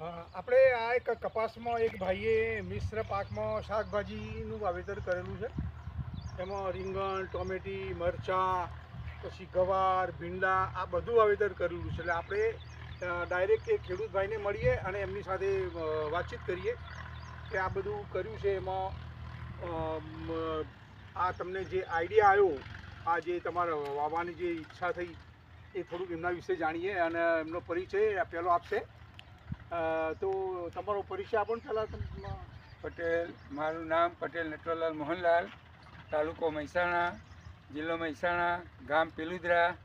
આપણે આ એક કપાસમાં એક ભાઈએ મિશ્ર પાકમાં શાકભાજીનું વાવેતર કરેલું છે. એમાં રીંગણ, ટોમેટી, મરચાં, પછી ગવાર, ભીંડા આ બધું વાવેતર કરેલું છે. એટલે આપણે ડાયરેક્ટ એ ખેડૂત ભાઈને મળીએ અને એમની સાથે વાતચીત કરીએ કે આ બધું કર્યું છે. એમાં આ તમને જે આઈડિયા આવ્યો, આ જે તમારા વાવવાની જે ઈચ્છા થઈ, એ થોડુંક એમના વિશે જાણીએ અને એમનો પરિચય પહેલો આપશે. તો તમારો પરિચય આપો ને પહેલાં પટેલ, મારું નામ પટેલ નટવરલાલ મોહનલાલ, તાલુકો મહેસાણા, જિલ્લો મહેસાણા, ગામ પેલુદરા.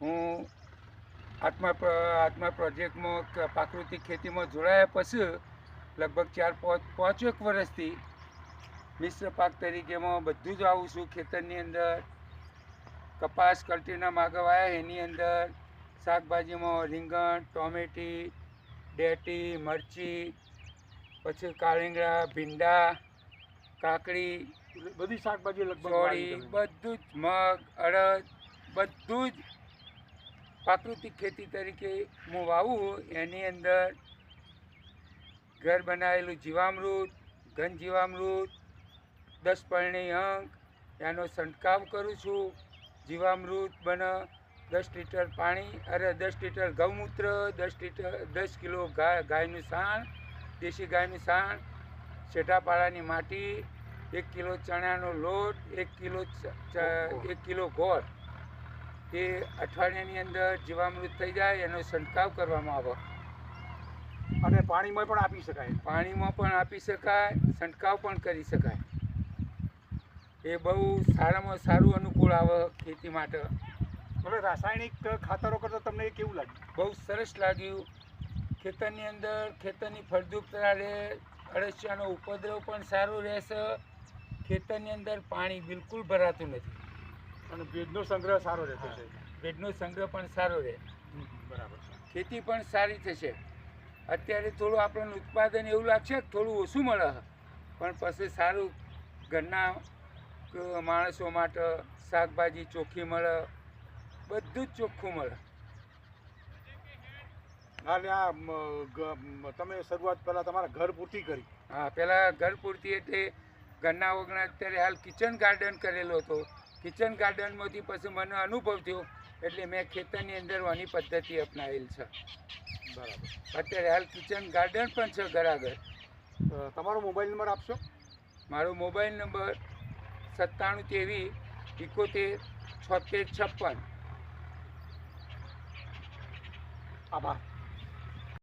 હું આત્મા આત્મા પ્રોજેક્ટમાં પ્રાકૃતિક ખેતીમાં જોડાયા પછી લગભગ ચાર, પાંચ એક વર્ષથી મિશ્ર પાક તરીકેમાં બધું જ આવું છું. ખેતરની અંદર કપાસ, કલ્ટીના આવ્યા એની અંદર શાકભાજીમાં રીંગણ ટોમેટી ડેટી મરચી પછી કાળીંગડા ભીંડા કાકડી બધી શાકભાજી લગભગ બધું જ મગ અડદ બધું જ પ્રાકૃતિક ખેતી તરીકે હું વાવું એની અંદર ઘર બનાવેલું જીવામૃત ઘન જીવામૃત દસ પરણી અંક એનો છંટકાવ કરું છું. જીવામૃત બને દસ લીટર પાણી અરે દસ લીટર ગૌમૂત્ર દસ લીટર દસ કિલો ગાય ગાયનું સાણ દેશી ગાયનું સાણ છેટાપાડાની માટી એક કિલો ચણાનો લોટ એક કિલો એક કિલો ગોળ. એ અઠવાડિયાની અંદર જીવામૃત થઈ જાય એનો છંટકાવ કરવામાં આવે. અને પાણીમાં પણ આપી શકાય. પાણીમાં પણ આપી શકાય છંટકાવ પણ કરી શકાય. એ બહુ સારામાં સારું અનુકૂળ આવે ખેતી માટે. હવે રાસાયણિક ખાતરો કરતા તમને કેવું લાગ્યું? બહુ સરસ લાગ્યું. ખેતરની અંદર ખેતરની ફળદ્રુપતા રહે અળસિયાનો ઉપદ્રવ પણ સારો રહેશે. ખેતરની અંદર પાણી બિલકુલ ભરાતું નથી. અને ભેજનો સંગ્રહ સારો રહેતો છે. ભેજનો સંગ્રહ પણ સારો રહે. બરાબર. છે ખેતી પણ સારી થશે. અત્યારે થોડું આપણને ઉત્પાદન એવું લાગશે થોડું ઓછું મળે. પણ પછી સારું ઘરના માણસો માટે શાકભાજી ચોખ્ખી મળે. બધું જ ચોખ્ખું મળે. અને આ તમે શરૂઆત પહેલાં તમારા ઘર પૂરતી કરી. હા પહેલાં ઘર પૂરતી એટલે ઘરના ઓગણા અત્યારે હાલ કિચન ગાર્ડન કરેલો હતો. કિચન ગાર્ડનમાંથી પછી મને અનુભવ થયો એટલે મેં ખેતરની અંદર વાની પદ્ધતિ અપનાવેલ છે. બરાબર. અત્યારે હાલ કિચન ગાર્ડન પણ છે ઘર આગળ તમારો મોબાઈલ નંબર આપશો? મારો મોબાઈલ નંબર સત્તાણું ત્રેવીસ એકોતેર છોતેર છપ્પન. 好吧。